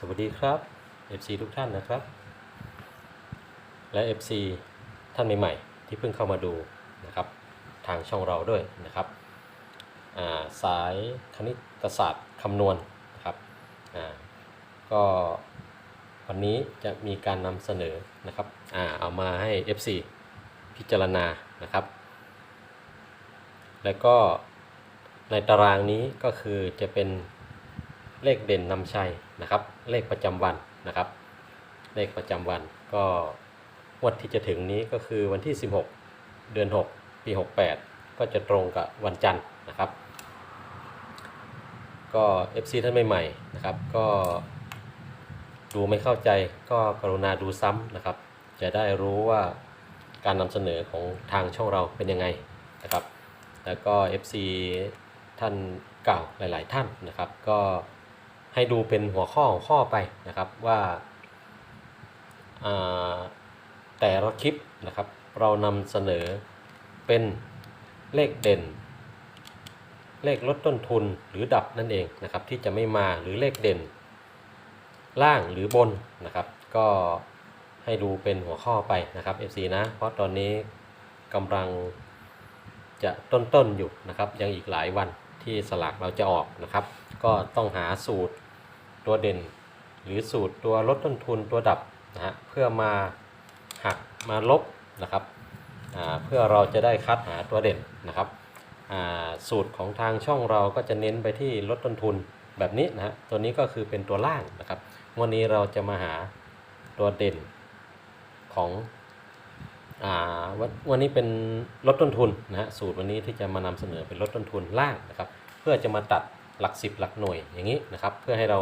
สวัสดีครับ FC ทุกท่านนะครับ และ FC ท่านใหม่ๆที่เพิ่งเข้ามาดูนะครับ ทางช่องเราด้วยนะครับาสายคณิตศาสตร์คำนวณนะครับก็วันนี้จะมีการนำเสนอนะครับอาเอามาให้ FC พิจารณานะครับ แล้วก็ในตารางนี้ก็คือจะเป็นเลขเด่นนำชัย นะครับ เลขประจำวันนะครับ เลขประจำวันก็งวดที่จะถึงนี้ก็คือวันที่ 16 เดือน 6 ปี 68 ก็จะตรงกับวันจันทร์นะครับ ก็ FC ท่านใหม่ๆนะครับ ก็ดูไม่เข้าใจก็กรุณาดูซ้ำนะครับ จะได้รู้ว่าการนำเสนอของทางช่องเราเป็นยังไงนะครับ แล้วก็ FC ท่านเก่าหลาย ๆ ท่านนะครับ ก็ ให้ดูเป็นหัวข้อของข้อไปนะครับว่าแต่ละคลิปนะครับ เรานำเสนอเป็นเลขเด่น เลขลดต้นทุนหรือดับนั่นเองนะครับ ที่จะไม่มาหรือเลขเด่น ล่างหรือบนนะครับ ก็ให้ดูเป็นหัวข้อไปนะครับ FC นะ เพราะตอนนี้กำลังจะต้นๆอยู่นะครับ ยังอีกหลายวันที่สลากเราจะออกนะครับ ก็ต้องหาสูตร ตัวเด่น หรือสูตรตัวลดต้นทุนตัวดับนะฮะเพื่อมาหักมาลบนะครับเพื่อเราจะได้คัดหาตัวเด่นนะครับสูตรของทางช่องเราก็จะเน้นไปที่ลดต้นทุนแบบนี้นะฮะตัวนี้ก็คือเป็นตัวล่างนะครับวันนี้เราจะมาหาตัวเด่นของอวันวันนี้เป็นลดต้นทุนนะฮะสูตรวันนี้ที่จะมานำเสนอเป็นลดต้นทุนล่างนะครับ เพื่อจะมาตัดหลักสิบหลักหน่วยอย่างนี้นะครับ เพื่อให้เรา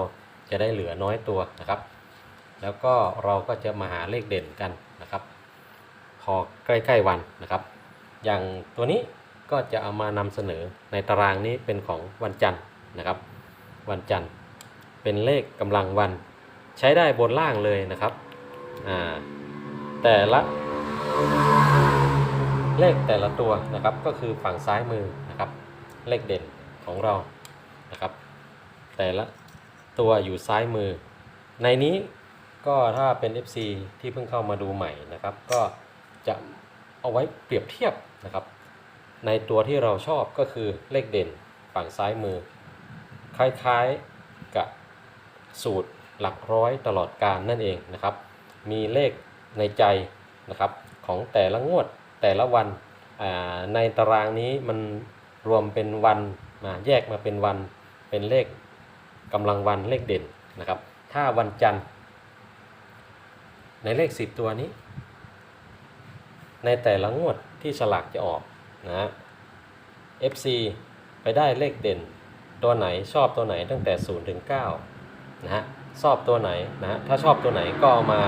จะได้เหลือน้อยตัวนะครับ แล้วก็เราก็จะมาหาเลขเด่นกันนะครับ พอใกล้ๆวันนะครับ อย่างตัวนี้ก็จะเอามานำเสนอในตารางนี้เป็นของวันจันทร์นะครับ วันจันทร์เป็นเลขกำลังวัน ใช้ได้บนล่างเลยนะครับอ่าแต่ละเลขแต่ละตัวนะครับก็คือฝั่งซ้ายมือนะครับ เลขเด่นของเรานะครับ แต่ละ ตัวอยู่ซ้ายมือ ในนี้ก็ถ้าเป็น FC ที่เพิ่งเข้ามาดูใหม่นะครับ ก็จะเอาไว้เปรียบเทียบนะครับ ในตัวที่เราชอบก็คือเลขเด่นฝั่งซ้ายมือ คล้ายๆกับสูตรหลักร้อยตลอดการนั่นเองนะครับ มีเลขในใจนะครับของแต่ละงวดแต่ละวันในตารางนี้มันรวมเป็นวันมาแยกมาเป็นวันเป็นเลข กำลังวันเลขเด่นนะครับ ถ้าวันจันทร์ ในเลข 10 ตัวนี้ ในแต่ละงวดที่สลากจะออกนะฮะ FC ไปได้เลขเด่น ตัวไหนชอบตัวไหนตั้งแต่ 0 ถึง 9 นะฮะชอบตัวไหนนะฮะถ้าชอบตัวไหนก็เอามา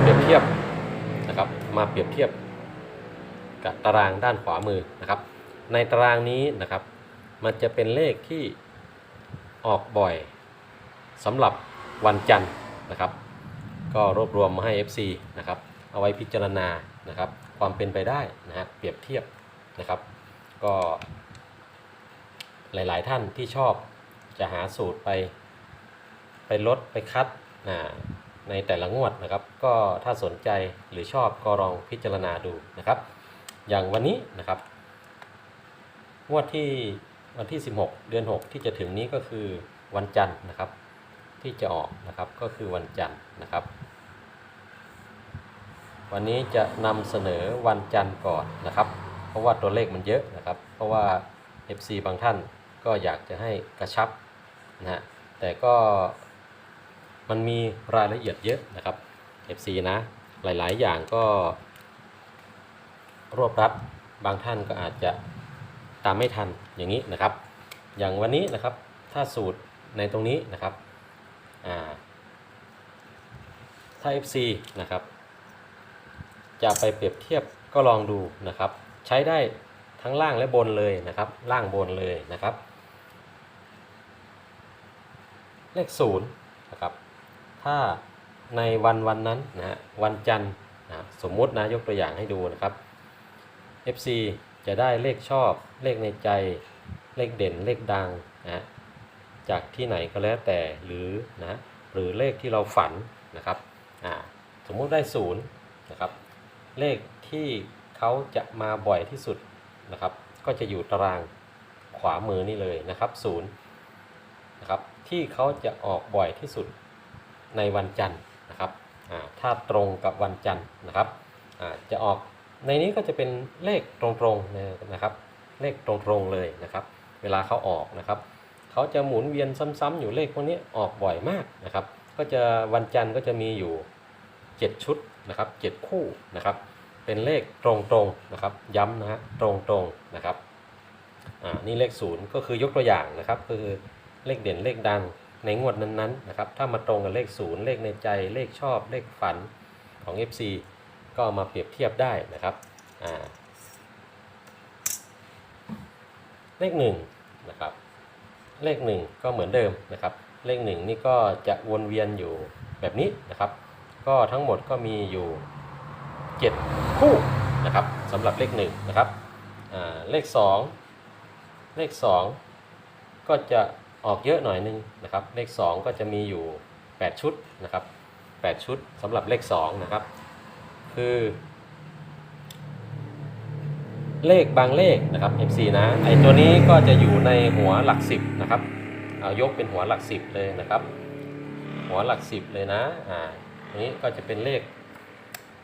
เปรียบเทียบนะครับมาเปรียบเทียบกับตารางด้านขวามือนะครับ ในตารางนี้นะครับ มันจะเป็นเลขที่ออกบ่อยสำหรับวันจันทร์นะครับ ก็รวบรวมมาให้ FC นะครับ เอาไว้พิจารณานะครับ ความเป็นไปได้นะฮะเปรียบเทียบนะครับ ก็หลายๆท่านที่ชอบจะหาสูตรไป ไปลดไปคัดอ่าในแต่ละงวดนะครับ ก็ถ้าสนใจหรือชอบก็ลองพิจารณาดูนะครับ อย่างวันนี้นะครับ งวดที่ วันที่ 16 เดือน 6 ที่จะถึงนี้ก็คือวันจันทร์นะครับ ที่จะออกนะครับก็คือวันจันทร์นะครับ วันนี้จะนำเสนอวันจันทร์ก่อนนะครับ เพราะว่าตัวเลขมันเยอะนะครับ เพราะว่า FC บางท่านก็อยากจะให้กระชับนะฮะแต่ก็มันมีรายละเอียดเยอะนะครับ FC นะหลายๆ อย่างก็รวบรัดบางท่านก็อาจจะ ตามไม่ทันอย่างนี้นะครับ อย่างวันนี้นะครับถ้าสูตรในตรงนี้นะครับถ้า FC นะครับ จะไปเปรียบเทียบก็ลองดูนะครับ ใช้ได้ทั้งล่างและบนเลยนะครับ ล่างบนเลยนะครับ เลขศูนย์นะครับ ถ้าในวันวันนั้นนะฮะวันจันทร์นะสมมุตินะยกตัวอย่างให้ดูนะครับ FC จะได้เลขชอบ เลขในใจ เลขเด่น เลขดังนะจากที่ไหนก็แล้วแต่หรือนะหรือเลขที่เราฝันนะครับอ่าสมมุติได้ศูนย์นะครับเลขที่เขาจะมาบ่อยที่สุดนะครับ ก็จะอยู่ตารางขวามือนี่เลยนะครับศูนย์นะครับที่เขาจะออกบ่อยที่สุดในวันจันทร์นะครับอ่าถ้าตรงกับวันจันทร์นะครับอ่าจะออก ในนี้ก็จะเป็นเลขตรงๆนะครับ เลขตรงๆเลยนะครับ เวลาเขาออกนะครับเขาจะหมุนเวียนซ้ำๆอยู่เลขพวกนี้ออกบ่อยมากนะครับ ก็จะวันจันทร์ก็จะมีอยู่ 7 ชุดนะครับ 7 คู่นะครับ เป็นเลขตรงๆนะครับ ย้ำนะฮะตรงๆนะครับอ่านี่เลขศูนย์ก็คือยกตัวอย่างนะครับ คือเลขเด่นเลขดังในงวดนั้นๆนะครับ ถ้ามาตรงกับเลขศูนย์เลขในใจเลขชอบเลขฝันของ FC ก็มาเปรียบเทียบได้นะครับเลขหนึ่งนะครับเลขหนึ่งก็เหมือนเดิมนะครับ เลขหนึ่งนี่ก็จะวนเวียนอยู่แบบนี้นะครับ ก็ทั้งหมดก็มีอยู่ 7 คู่นะครับสำหรับเลขหนึ่งนะครับเลข 2 เลข 2 ก็จะออกเยอะหน่อยนึงนะครับ เลข 2 ก็จะมีอยู่ 8 ชุดนะครับ 8 ชุดสำหรับเลข2นะครับ คือ เลขบางเลขนะครับ FC นะไอตัวนี้ก็จะอยู่ในหัวหลัก10นะครับเอายกเป็นหัวหลัก10เลยนะครับ หัวหลัก10เลยนะอ่าอันนี้ก็จะเป็นเลข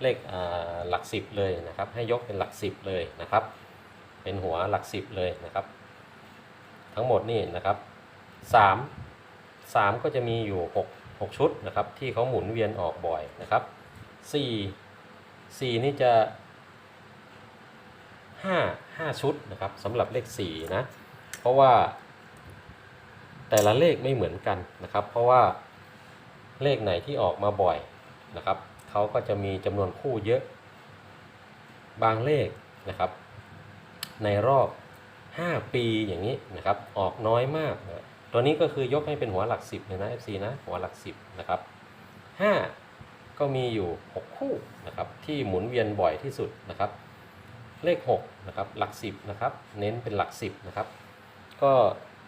เลขอ่าหลัก10เลยนะครับ ให้ยกเป็นหลัก10เลยนะครับ เป็นหัวหลัก10เลยนะครับ ทั้งหมดนี่นะครับ3 3ก็จะมีอยู่6 6ชุดนะครับ ที่เขาหมุนเวียนออกบ่อยนะครับ4 4นี่จะ5 5ชุดนะครับสำหรับเลข4นะ เพราะว่า แต่ละเลขไม่เหมือนกันนะครับ เพราะว่าเลขไหนที่ออกมาบ่อยนะครับเขาก็จะมีจำนวนคู่เยอะ บางเลขนะครับ ในรอบ 5 ปีอย่างนี้นะครับ ออกน้อยมากนะตัวนี้ก็คือยกให้เป็นหัวหลัก 10เลยนะ FC นะหัวหลัก 10นะครับ5 ก็มีอยู่ 6 คู่นะครับที่หมุนเวียนบ่อยที่สุดนะครับ เลข6นะครับหลัก 10นะครับเน้นเป็นหลัก 10นะครับก็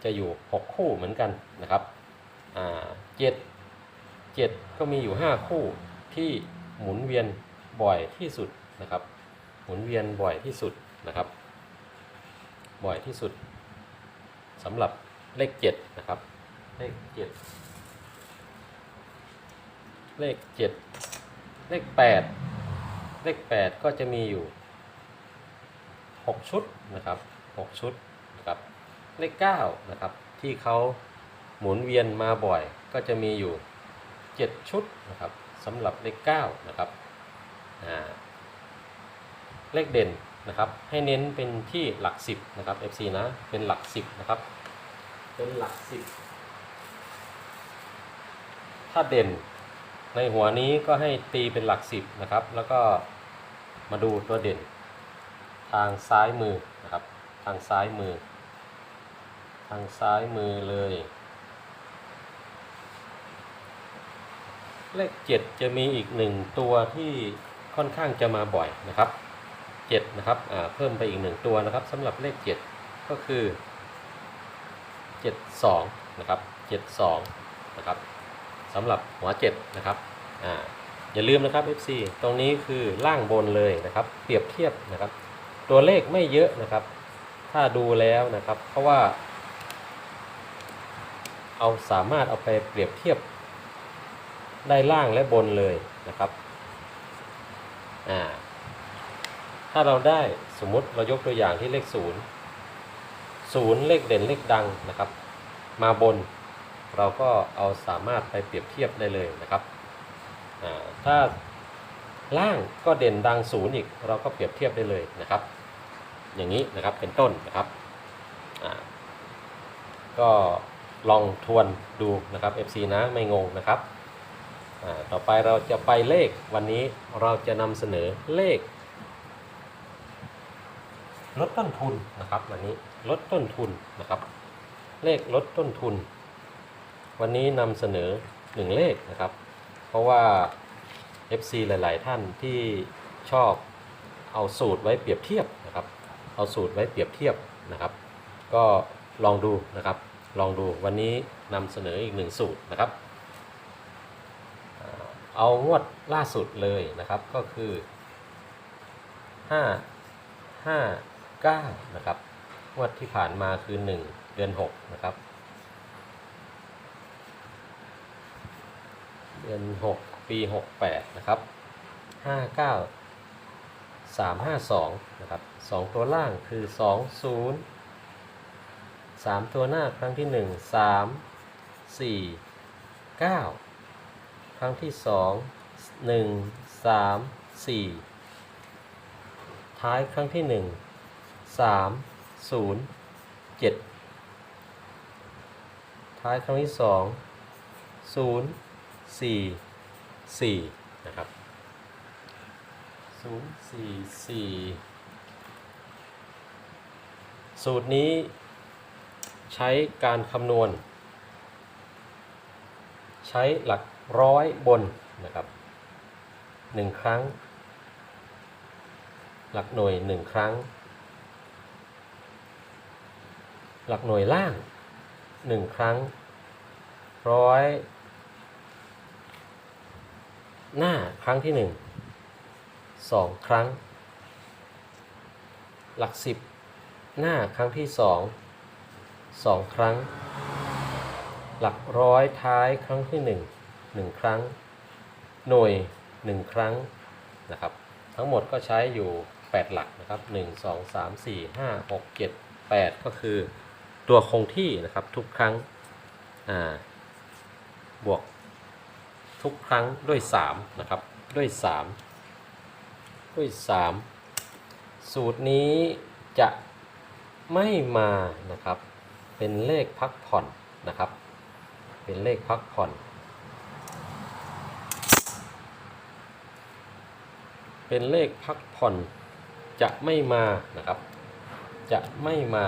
จะอยู่ 6 คู่เหมือนกันนะครับอ่าเจ็ดเจ็ดก็มีอยู่ 5 คู่ที่หมุนเวียนบ่อยที่สุดนะครับ หมุนเวียนบ่อยที่สุดนะครับ บ่อยที่สุดสำหรับเลข7นะครับเลข7 เลข7เลข8เลข8ก็จะมีอยู่6ชุดนะครับ6ชุดนะครับเลข9นะครับที่เขาหมุนเวียนมาบ่อยก็จะมีอยู่7ชุดนะครับสำหรับเลข9นะครับเลขเด่นนะครับให้เน้นเป็นที่หลัก10นะครับ FC นะเป็นหลัก10นะครับเป็นหลัก10ถ้าเด่น ในหัวนี้ก็ให้ตีเป็นหลัก10นะครับ แล้วก็มาดูตัวเด่น ทางซ้ายมือนะครับ ทางซ้ายมือ ทางซ้ายมือเลย เลขเจ็ดจะมีอีกหนึ่งตัวที่ค่อนข้างจะมาบ่อยนะครับเจ็ดนะครับเพิ่มไปอีกหนึ่งตัวนะครับสำหรับเลขเจ็ดก็คือเจ็ดสองนะครับเจ็ดสองนะครับ สำหรับหัวเจ็ดนะครับอ่าอย่าลืมนะครับ FC ตรงนี้คือล่างบนเลยนะครับ เปรียบเทียบนะครับ ตัวเลขไม่เยอะนะครับ ถ้าดูแล้วนะครับ เพราะว่า เอาสามารถเอาไปเปรียบเทียบ ได้ล่างและบนเลยนะครับอ่าถ้าเราได้สมมติเรายกตัวอย่างที่เลขศูนย์ศูนย์เลขเด่นเลขดังนะครับ มาบน เราก็เอาสามารถไปเปรียบเทียบได้เลยนะครับ ถ้าล่างก็เด่นดังศูนย์อีกเราก็เปรียบเทียบได้เลยนะครับ อย่างนี้นะครับเป็นต้นนะครับ ก็ลองทวนดูนะครับ FC นะไม่งงนะครับต่อไปเราจะไปเลขวันนี้เราจะนำเสนอเลขลดต้นทุนนะครับวันนี้ลดต้นทุนนะครับ เลขลดต้นทุน วันนี้นำเสนอหนึ่งเลขนะครับ เพราะว่า FC หลาย ๆ ท่านที่ชอบเอาสูตรไว้เปรียบเทียบนะครับ เอาสูตรไว้เปรียบเทียบนะครับ ก็ลองดูนะครับ ลองดูวันนี้นำเสนออีกหนึ่งสูตรนะครับ เอางวดล่าสุดเลยนะครับก็คือ 5 5 9 นะครับงวดที่ผ่านมาคือ 1 เดือน 6 นะครับ เดือน6ปี68นะครับ59 352นะครับ2ตัวล่างคือ20 3ตัวหน้าครั้งที่1 3 4 9ครั้งที่2 1 3 4ท้ายครั้งที่1 3 0 7ท้ายครั้งที่2 0 4 4นะครับ0 4 4 สูตรนี้ใช้การคำนวณ ใช้หลักร้อยบนนะครับ1ครั้ง หลักหน่วย1ครั้ง หลักหน่วยล่าง1ครั้งร้อย หน้าครั้งที่1 2ครั้ง หลัก10หน้าครั้งที่2 2ครั้ง หลักร้อยท้ายครั้งที่1 1ครั้ง หน่วย1ครั้งนะครับ ทั้งหมดก็ใช้อยู่ 8 หลักนะครับ 1 2 3 4 5 6 7 8 ก็คือตัวคงที่นะครับทุกครั้ง อ่า บวก ทุกครั้งด้วย3นะครับด้วย 3 ด้วย 3 สูตรนี้จะไม่มานะครับ เป็นเลขพักผ่อนนะครับ เป็นเลขพักผ่อน เป็นเลขพักผ่อนจะไม่มานะครับ จะไม่มา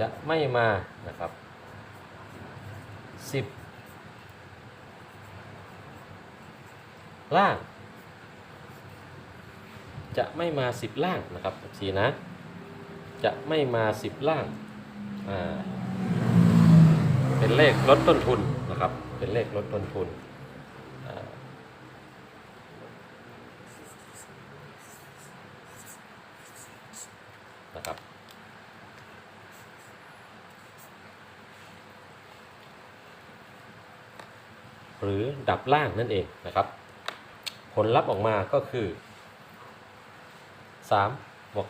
จะไม่มานะครับสิบล่าง จะไม่มาสิบล่างนะครับสีนะ จะไม่มาสิบล่าง อ่า เป็นเลขลดต้นทุนนะครับ เป็นเลขลดต้นทุนอ่านะครับ หรือดับล่างนั่นเองนะครับ ผลลัพธ์ออกมาก็คือ3บวก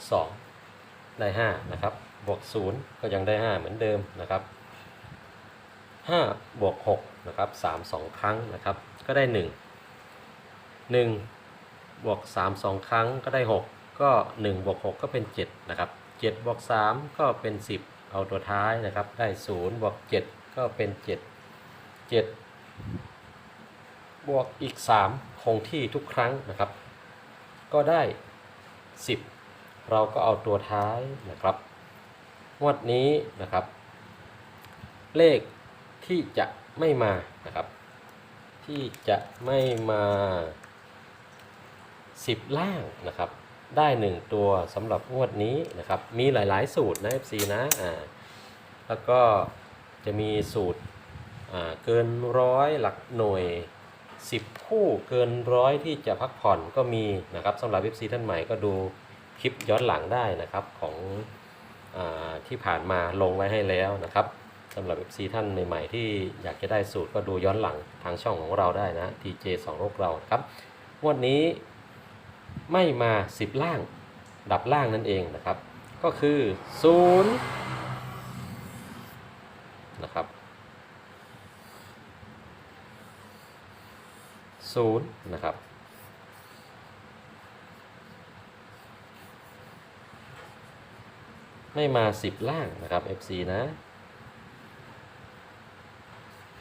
2ได้5นะครับบวก0ก็ยังได้ 5 เหมือนเดิมนะครับ5บวก6นะครับ3 2 ครั้งนะครับ ก็ได้ 1 1บวก3 2 ครั้งก็ได้ 6 ก็1บวก6ก็เป็น 7 นะครับ7บวก3ก็เป็น 10 เอาตัวท้ายนะครับ ได้0บวก7ก็เป็น 7 7 บวกอีก 3 คงที่ทุกครั้งนะครับ ก็ได้ 10 เราก็เอาตัวท้ายนะครับงวดนี้นะครับ เลขที่จะไม่มานะครับ ที่จะไม่มา 10 ล่างนะครับ ได้ 1 ตัวสำหรับงวดนี้นะครับ มีหลาย ๆ สูตรนะ FC นะอ่าแล้วก็จะมีสูตรอ่าเกินร้อยหลักหน่วย 10 คู่เกินร้อยที่จะพักผ่อนก็มีนะครับสำหรับ FC ท่านใหม่ก็ดูคลิปย้อนหลังได้นะครับของอที่ผ่านมาลงไว้ให้แล้วนะครับสำหรับ FC ท่านใหม่ๆที่อยากจะได้สูตรก็ดูย้อนหลังทางช่องของเราได้นะ TJ 2โรคเราครับวันนี้ไม่มา 10 ล่าง ดับล่างนั่นเองนะครับ ก็คือ 0 นะครับ ศูนย์นะครับไม่มา10ล่างนะครับ FC นะ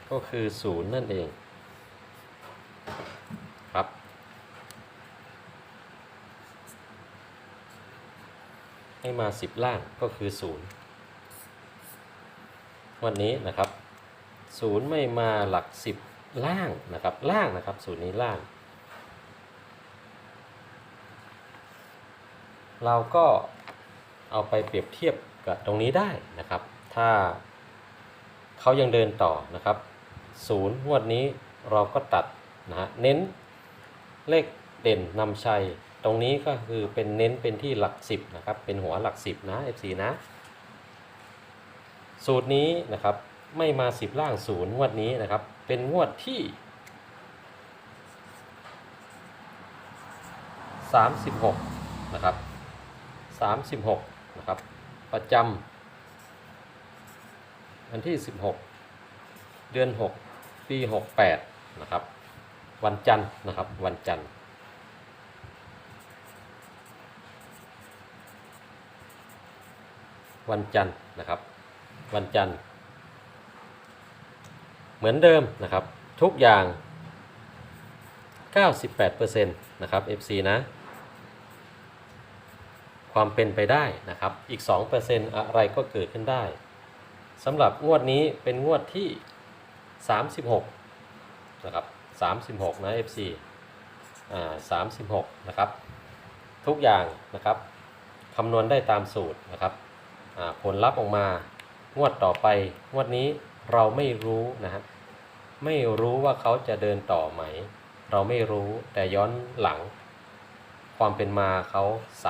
ก็คือศูนย์นั่นเองครับให้มา10ล่างก็คือศูนย์วันนี้นะครับศูนย์ไม่มาหลัก10 ล่างนะครับ ล่างนะครับสูตรนี้ล่าง เราก็เอาไปเปรียบเทียบกับตรงนี้ได้นะครับ ถ้าเขายังเดินต่อนะครับศูนย์งวดนี้เราก็ตัดนะฮะเน้นเลขเด่นนำชัย ตรงนี้ก็คือเป็นเน้นเป็นที่หลักสิบนะครับ เป็นหัวหลักสิบนะ FC นะ สูตรนี้นะครับ ไม่มา10ล่างศูนย์งวดนี้นะครับ เป็นงวดที่ 36 นะครับ 36 นะครับ ประจำวันที่ 16 เดือน 6 ปี 68 นะครับ วันจันทร์นะครับ วันจันทร์วันจันทร์นะครับ วันจันทร์ เหมือนเดิมนะครับ ทุกอย่าง 98%นะครับ FC นะ ความเป็นไปได้นะครับ อีก 2%อะไรก็เกิดขึ้นได้สำหรับงวดนี้เป็นงวดที่ 36 นะครับ 36 นะ FC อ่า36 นะครับ ทุกอย่างนะครับคำนวณได้ตามสูตรนะครับผลลัพธ์ออกมางวดต่อไปงวดนี้ เราไม่รู้นะฮะไม่รู้ว่าเขาจะเดินต่อไหม เราไม่รู้แต่ย้อนหลัง ความเป็นมาเขา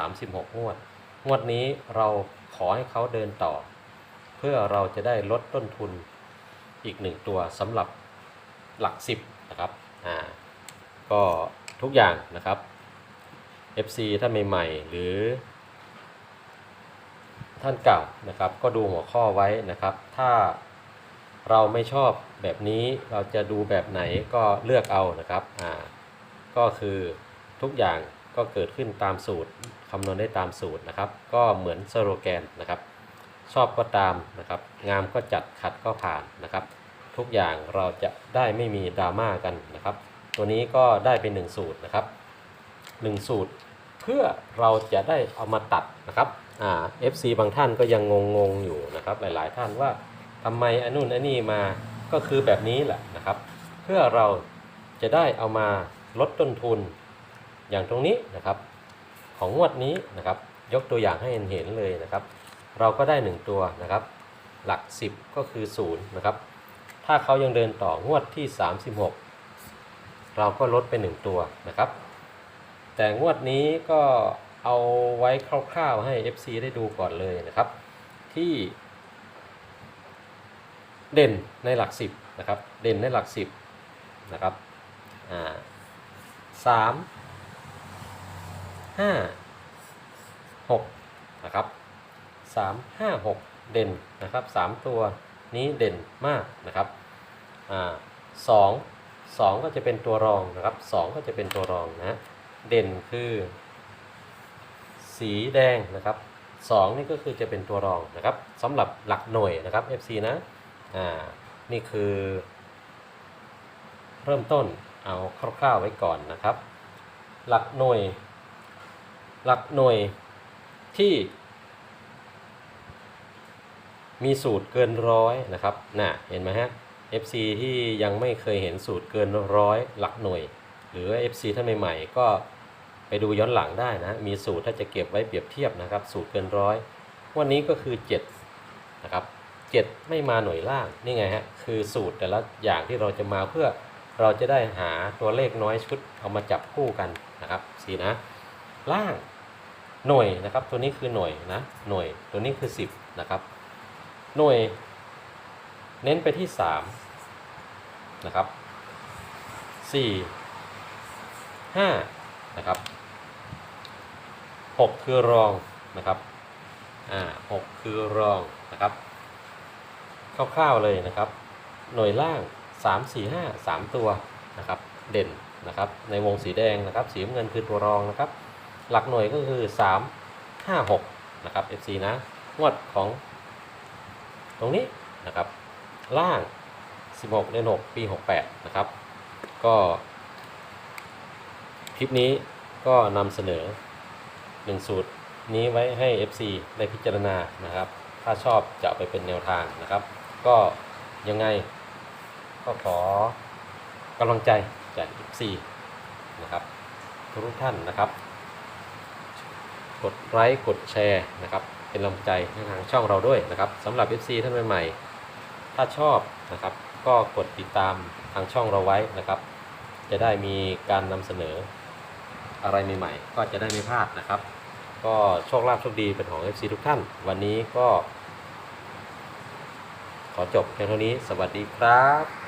36 งวด งวดนี้เราขอให้เขาเดินต่อ เพื่อเราจะได้ลดต้นทุนอีกหนึ่งตัวสำหรับหลัก 10 นะครับอ่าก็ทุกอย่างนะครับ FC ท่านใหม่ๆ หรือ ท่านเก่านะครับ ก็ดูหัวข้อไว้นะครับ ถ้า เราไม่ชอบแบบนี้เราจะดูแบบไหนก็เลือกเอานะครับอ่าก็คือทุกอย่างก็เกิดขึ้นตามสูตรคำนวณได้ตามสูตรนะครับ ก็เหมือนสโลแกนนะครับ ชอบก็ตามนะครับ งามก็จัดขัดก็ผ่านนะครับ ทุกอย่างเราจะได้ไม่มีดราม่ากันนะครับ ตัวนี้ก็ได้เป็นหนึ่งสูตรนะครับหนึ่งสูตรเพื่อเราจะได้เอามาตัดนะครับอ่า FC บางท่านก็ยังงงๆอยู่นะครับ หลายๆท่านว่า ทำไมอันนู่นอันนี้มาก็คือแบบนี้แหละนะครับ เพื่อเราจะได้เอามาลดต้นทุนอย่างตรงนี้นะครับ ของงวดนี้นะครับ ยกตัวอย่างให้เห็นเลยนะครับ เราก็ได้ 1 ตัวนะครับ หลัก 10 ก็คือ 0 นะครับ ถ้าเขายังเดินต่องวดที่ 36 เราก็ลดไป 1 ตัวนะครับ แต่งวดนี้ก็เอาไว้คร่าวๆให้ FC ได้ดูก่อนเลยนะครับ ที่ เด่นในหลัก10นะครับ เด่นในหลัก10นะครับอ่าสามห้าหกนะครับสามห้าหกเด่นนะครับสามตัวนี้เด่นมากนะครับอ่าสองสองก็จะเป็นตัวรองนะครับสองก็จะเป็นตัวรองนะเด่นคือ สีแดงนะครับสองนี่ก็คือจะเป็นตัวรองนะครับสำหรับหลักหน่วยนะครับ FC นะ อ่านี่คือ เริ่มต้นเอาคร่าวๆไว้ก่อนนะครับ หลักหน่วย หลักหน่วยที่ มีสูตรเกินร้อยนะครับน่ะเห็นไหมฮะ FC ที่ยังไม่เคยเห็นสูตรเกินร้อยหลักหน่วย หรือ FC ท่านใหม่ๆ ก็ไปดูย้อนหลังได้นะ มีสูตรถ้าจะเก็บไว้เปรียบเทียบนะครับ สูตรเกินร้อย วันนี้ก็คือ 7 นะครับ 7 ไม่มาหน่วยล่างนี่ไงฮะคือสูตรแต่ละอย่างที่เราจะมาเพื่อเราจะได้หาตัวเลขน้อยชุดเอามาจับคู่กันนะครับสีนะ ล่างหน่วยนะครับ ตัวนี้คือหน่วยนะหน่วยตัวนี้คือ 10นะครับหน่วย เน้นไปที่3นะครับ4 5นะครับ6คือรองนะครับอ่า6คือรองนะครับ คร่าวๆเลยนะครับ หน่วยล่าง 3 4 5 3 ตัวนะครับ เด่นนะครับ ในวงสีแดงนะครับ สีเงินคือตัวรองนะครับ หลักหน่วยก็คือ 3 5 6 นะครับ FC นะ งวดของตรงนี้นะครับ ล่าง 16 เดือน6 ปี 68 นะครับ ก็ คลิปนี้ก็นำเสนอ 1 สูตรนี้ไว้ให้ FC ได้พิจารณานะครับ ถ้าชอบจะไปเป็นแนวทางนะครับ ก็ยังไง ก็ขอกำลังใจจาก FC นะครับทุกท่านนะครับ กดไลค์กดแชร์นะครับ เป็นกำลังใจให้ทางช่องเราด้วยนะครับสำหรับ FC ท่านใหม่ๆถ้าชอบนะครับ ก็กดติดตามทางช่องเราไว้นะครับ จะได้มีการนำเสนออะไรใหม่ๆก็จะได้ไม่พลาดนะครับ ก็โชคลาภโชคดีเป็นของ FC ทุกท่าน วันนี้ก็ ขอจบเพียงเท่านี้ สวัสดีครับ